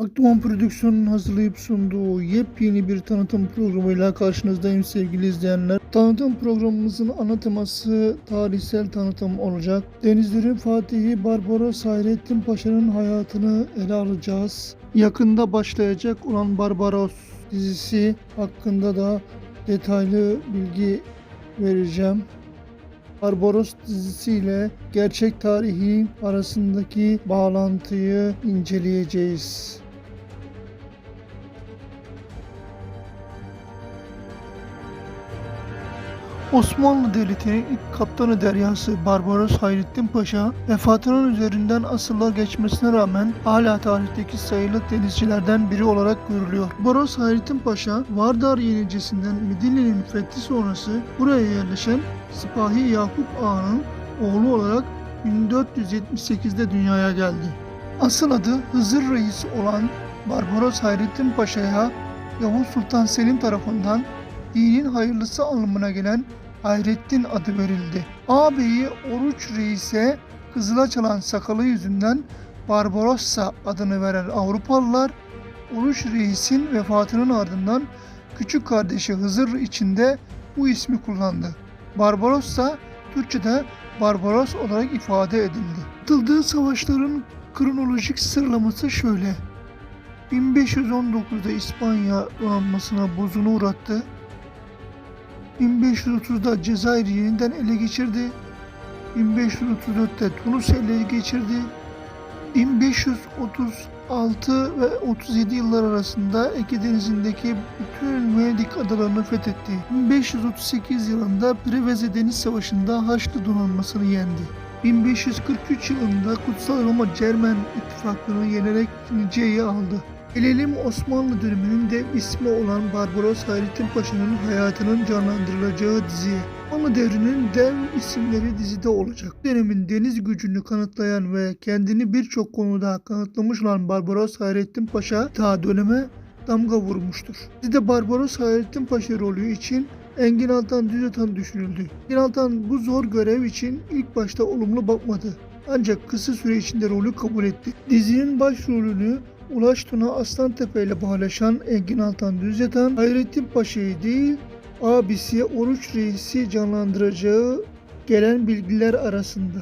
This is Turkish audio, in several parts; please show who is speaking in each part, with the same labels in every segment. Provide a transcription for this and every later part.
Speaker 1: Akduman Prodüksiyon'un hazırlayıp sunduğu yepyeni bir tanıtım programıyla karşınızdayım sevgili izleyenler. Tanıtım programımızın ana teması tarihsel tanıtım olacak. Denizlerin Fatihi Barbaros Hayrettin Paşa'nın hayatını ele alacağız. Yakında başlayacak olan Barbaros dizisi hakkında da detaylı bilgi vereceğim. Barbaros dizisiyle gerçek tarihi arasındaki bağlantıyı inceleyeceğiz. Osmanlı Devleti'nin ilk kaptanı deryası Barbaros Hayrettin Paşa vefatının üzerinden asırlar geçmesine rağmen hala tarihteki sayılı denizcilerden biri olarak görülüyor. Barbaros Hayrettin Paşa Vardar yenicisinden Medine'nin fethi sonrası buraya yerleşen Sipahi Yakup Ağa'nın oğlu olarak 1478'de dünyaya geldi. Asıl adı Hızır Reis olan Barbaros Hayrettin Paşa'ya Yavuz Sultan Selim tarafından dinin hayırlısı anlamına gelen Hayrettin adı verildi. Ağabeyi Oruç Reis'e kızıla çalan sakalı yüzünden Barbarossa adını veren Avrupalılar Oruç Reis'in vefatının ardından küçük kardeşi Hızır içinde bu ismi kullandı. Barbarossa Türkçe'de Barbaros olarak ifade edildi. Atıldığı savaşların kronolojik sıralaması şöyle. 1519'da İspanya donanmasına bozunu uğrattı. 1530'da Cezayir yeniden ele geçirdi. 1534'te Tunus ele geçirdi. 1536 ve 37 yıllar arasında Ege Denizi'ndeki bütün Venedik adalarını fethetti. 1538 yılında Preveze Deniz Savaşı'nda Haçlı donanmasını yendi. 1543 yılında Kutsal Roma Cermen ittifakını yenerek Nice'yi aldı. Gelelim Osmanlı döneminin dev ismi olan Barbaros Hayrettin Paşa'nın hayatının canlandırılacağı diziye. Osmanlı devrinin dev isimleri dizide olacak. Dönemin deniz gücünü kanıtlayan ve kendini birçok konuda kanıtlamış olan Barbaros Hayrettin Paşa ta döneme damga vurmuştur. Dizide Barbaros Hayrettin Paşa rolü için Engin Altan Düzatan düşünüldü. Engin Altan bu zor görev için ilk başta olumlu bakmadı. Ancak kısa süre içinde rolü kabul etti. Dizinin başrolünü Ulaş Tuna Aslantepe ile paylaşan Engin Altan Düzyatan, Hayrettin Paşa'yı değil, abisi Oruç Reis'i canlandıracağı gelen bilgiler arasında.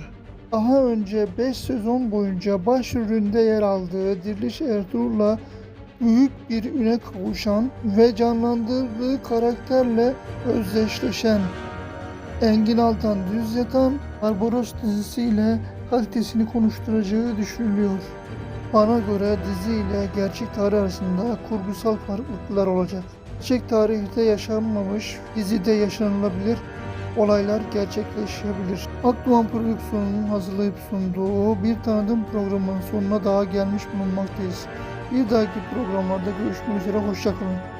Speaker 1: Daha önce 5 sezon boyunca başrolünde yer aldığı Diriliş Ertuğrul'la büyük bir üne kavuşan ve canlandırdığı karakterle özdeşleşen Engin Altan Düzyatan, Barbaros dizisiyle kalitesini konuşturacağı düşünülüyor. Bana göre dizi ile gerçek tarih arasında kurgusal farklılıklar olacak. Gerçek tarihte yaşanmamış, dizide yaşanılabilir olaylar gerçekleşebilir. Akduman Prodüksiyon'un hazırlayıp sunduğu bir tanıtım programının sonuna daha gelmiş bulunmaktayız. Bir dahaki programlarda görüşmek üzere, hoşçakalın.